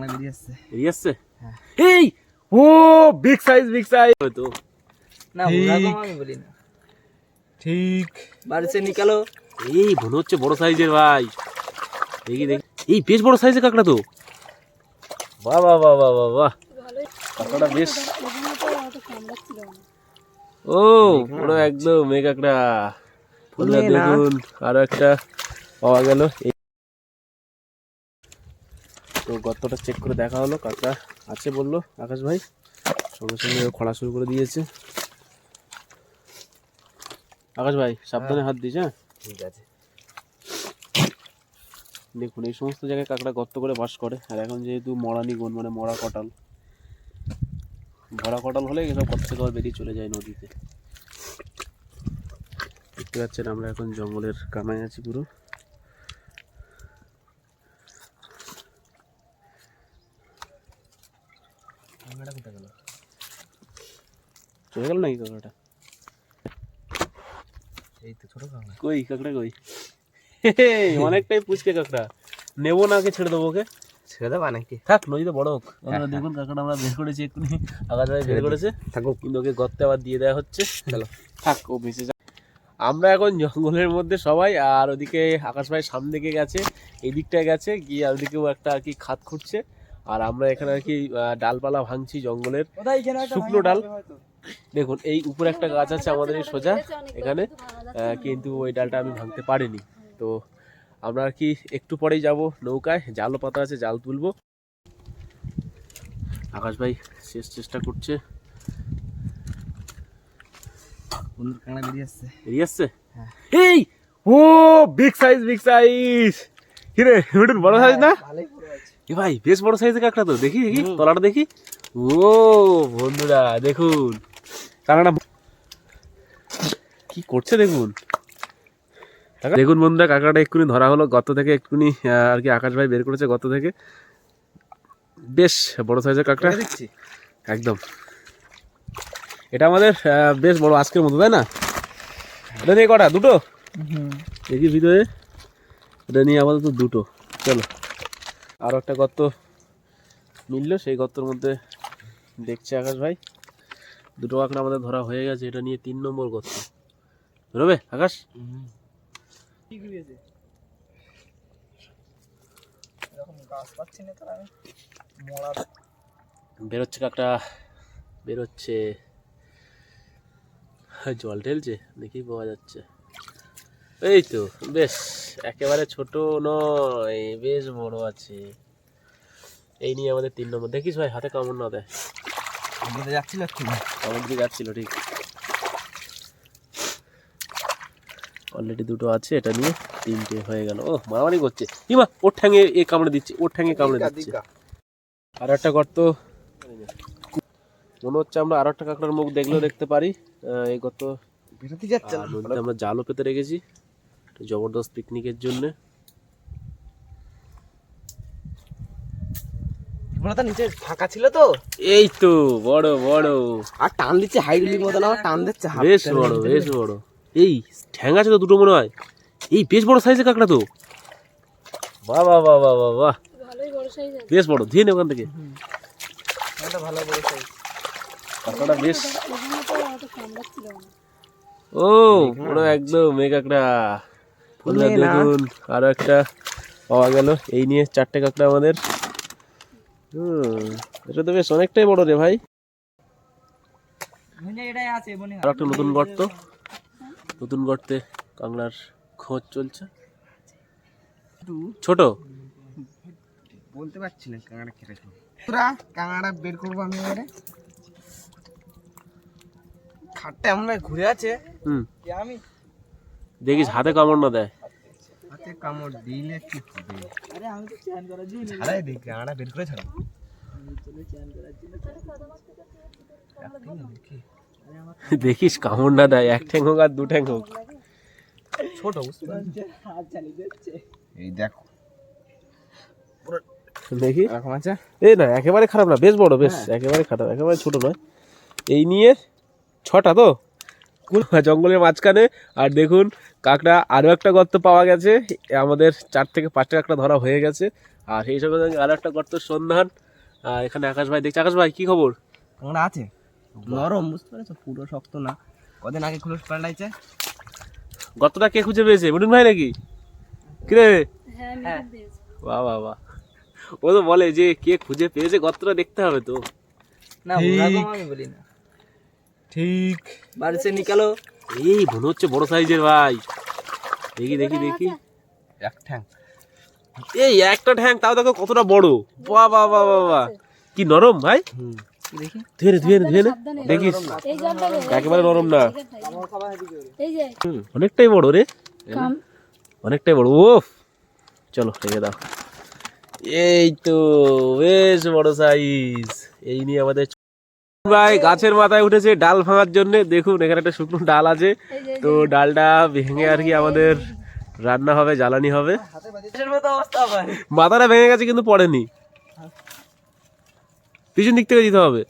কাঁকড়া বেরিয়ে আসছে। বেরিয়ে আসছে? হ্যাঁ। এই ও বিগ সাইজ বিগ সাইজ তো। না আমি বলি না। ঠিক। বাড়ি সে নিকালো। এই মনে হচ্ছে বড় সাইজের ভাই। দেখি দেখি। এই বেশ বড় সাইজের কাঁকড়া তো। বাহ বাহ বাহ বাহ বাহ বাহ। কাঁকড়াটা বেশ। ও পুরো একদম এই কাঁকড়া। দেখুন আরও একটা পাওয়া গেল। তো গর্তটা চেক করে দেখা হলো কাঁকড়া আছে বলল আকাশ ভাই। সঙ্গে সঙ্গে খোঁড়া শুরু করে দিয়েছে। আকাশ ভাই সাবধানে হাত দিস হ্যাঁ? ঠিক আছে। দেখুন এই সমস্ত জায়গায় কাঁকড়া গর্ত করে বাস করে। আর এখন যেহেতু মরানি গুণ মানে মরা কটাল ভরা কটাল হলে এসব গর্ত থেকে আবার বেরিয়ে চলে যায় নদীতে। দেখতে পাচ্ছেন আমরা এখন জঙ্গলের কানায় আছি পুরো। কোথায় গেল চলে গেল নাকি কাঁকড়াটা? এই তো ছোট কাঁকড়া। কই কাঁকড়া কই? অনেকটাই পুচকে কাঁকড়া। নেব না ওকে ছেড়ে দেবো ওকে। ছেড়ে দেবা নাকি? থাক নদীতে বড় হোক। হ্যাঁ, আমরা দেখুন কাঁকড়া আমরা বের করেছি এক্ষুনি। ভাই বের করেছে। থাকুক। কিন্তু ওকে গর্তে আবার দিয়ে দেওয়া হচ্ছে। চলো। থাক ও ভেসে যাক। আমরা এখন জঙ্গলের মধ্যে সবাই আর ওদিকে আকাশ ভাই সামনে দিকে গেছে এই দিকটায় গেছে গিয়ে ওদিকেও একটা আর কি খাত খুঁড়ছে। আর আমরা এখানে আর কি ডালপালা ভাঙছি জঙ্গলের। শুকনো ডাল। দেখুন এই উপরে একটা গাছ আছে আমাদের এই সোজা এখানে কিন্তু ওই ডালটা আমি ভাঙতে পারিনি। তো আমরা আর কি একটু পরেই যাব নৌকায় জালও পাতা আছে জাল তুলবো। আকাশ ভাই শেষ চেষ্টা করছে। বন্ধুর কাঁকড়া বেরিয়ে আসছে। বেরিয়ে আসছে? হ্যাঁ। এই ও বিগ সাইজ বিগ সাইজ কিরে ওটা বড় সাইজ না? ভালোই বড় আছে এ ভাই বেশ বড় সাইজের কাঁকড়া তো দেখি দেখি তলাটা দেখি। ও বন্ধুরা দেখুন। কাঁকড়াটা কি করছে দেখুন? দেখুন বন্ধুরা কাঁকড়াটা এক্ষুনি ধরা হলো গত থেকে এক্ষুনি আর কি আকাশ ভাই বের করেছে গত থেকে। বেশ বড় সাইজের কাঁকড়া। দেখছি। একদম। এটা আমাদের বেশ বড় আজকের মতো তাই না? এটা নিয়ে কটা? দুটো? দেখি ভিতরে। এটা নিয়ে আপাতত দুটো। চলো। আরও একটা গর্ত মিললো সেই গর্তর মধ্যে দেখছে আকাশ ভাই। দুটো কাঁকড়া আমাদের ধরা হয়ে গেছে এটা নিয়ে তিন নম্বর গর্ত। বেরোবে আকাশ? বেরোচ্ছে কাকটা বেরোচ্ছে। জল ঢেলছে দেখি পাওয়া যাচ্ছে। এই তো বেশ। একেবারে ছোট নয় বেশ বড় আছে। এই নিয়ে আমাদের তিন নম্বর। দেখিস ভাই হাতে কামড় না দেয়। যাচ্ছিল কামড় দিয়ে যাচ্ছিল ঠিক। অলরেডি দুটো আছে এটা নিয়ে তিনটে হয়ে গেল। ও মারামারি করছে। ইমা ওর ঠ্যাঙে এ কামড়ে দিচ্ছে ওর ঠ্যাঙে কামড়ে দিচ্ছে। আর একটা গর্ত। মনে হচ্ছে আমরা আর একটা কাঁকড়ার মুখ দেখলেও দেখতে পারি। এই গর্ত আমরা জালও পেতে রেখেছি। জবরদস্ত পিকনিকের জন্য। তো নিচে ফাঁকা ছিল তো? এই তো বড় বড়। আর টান দিচ্ছে হাইড্রোলিক মতন আমার টান দিচ্ছে বেশ বড় বেশ বড়। এই ঠ্যাং আছে তো দুটো মনে হয়। এই বেশ বড় সাইজের কাঁকড়া তো। বাহ বাহ বাহ বাহ বাহ বাহ। ভালোই বড় সাইজ আছে। বেশ বড় দিয়ে নে ওখান থেকে। ভালো বড় সাইজ কাঁকড়াটা বেশ। ও পুরো একদম এই কাঁকড়া। ফুলটা দেখুন আরও একটা পাওয়া গেল। এই নিয়ে চারটে কাঁকড়া আমাদের। হুম এটা তো বেশ অনেকটাই বড় রে ভাই। এটাই আর একটা নতুন গর্ত। নতুন গর্তে কাঁকড়ার খোঁজ চলছে। ছোট? বলতে পারছি না কাঁকড়া পুরা কাঁকড়া বের করব আমি এবারে। খাটটা এমন ঘুরে আছে হুম। আমি দেখিস হাতে কামড় না দেয়। কামড় দিলে কি হবে? আরে আমি তো চ্যান করার জন্য ছাড়াই দেখি কাঁকড়া বের করে ছাড়াবো দেখিস কামড় না দেয় এক ঠ্যাং হোক আর দু ঠ্যাং হোক। ছোট এই দেখো। দেখি। এরকম আছে? এই না একেবারে খারাপ না বেশ বড় বেশ একেবারে খারাপ একেবারে ছোট নয়। এই নিয়ে ছটা তো? জঙ্গলের মাঝখানে আর দেখুন কাঁকড়া আরও একটা গর্ত পাওয়া গেছে। আমাদের চার থেকে পাঁচটা কাঁকড়া ধরা হয়ে গেছে। আর সেই সঙ্গে সঙ্গে আরও একটা গর্ত সন্ধান। আর এখানে আকাশ ভাই দেখছি। আকাশ ভাই কী খবর? কাঁকড়া আছে? নরম বুঝতে পেরেছ? পুরো শক্ত না। কদিন আগে খুলস পাল্টাইছে। গর্তটা কে খুঁজে পেয়েছে? মিঠুন ভাই নাকি? কিরে হ্যাঁ পেয়েছে। বাহ বাহ বাহ। ও তো বলে যে কে খুঁজে পেয়েছে গর্তটা দেখতে হবে তো। না আমি বলি না। ঠিক বাড়ি সে নিকালো। এই মনে হচ্ছে বড় সাইজের ভাই। দেখি দেখি দেখি। এক ঠ্যাং। এই একটা ঠ্যাং তাও দেখো কতটা বড়। বাহ বাহ বাহ বাহ বাহ। কি নরম ভাই। ধুয়ে ধুয়ে ধুয়ে নে। দেখিস। একেবারে নরম না। হুম, অনেকটাই বড় রে। অনেকটাই বড়। ও চলো রেখে দাও। এই তো বেশ বড় সাইজ। এই নিয়ে আমাদের ভাই গাছের মাথায় উঠেছে, ডাল ভাঙার জন্য। দেখুন, এখানে একটা শুকনো ডাল আছে। তো ডালটা ভেঙে আর কি আমাদের রান্না হবে, জ্বালানি হবে। মাথাটা ভেঙে গেছে, কিন্তু পড়েনি। পিছন দিক থেকে দিতে হবে।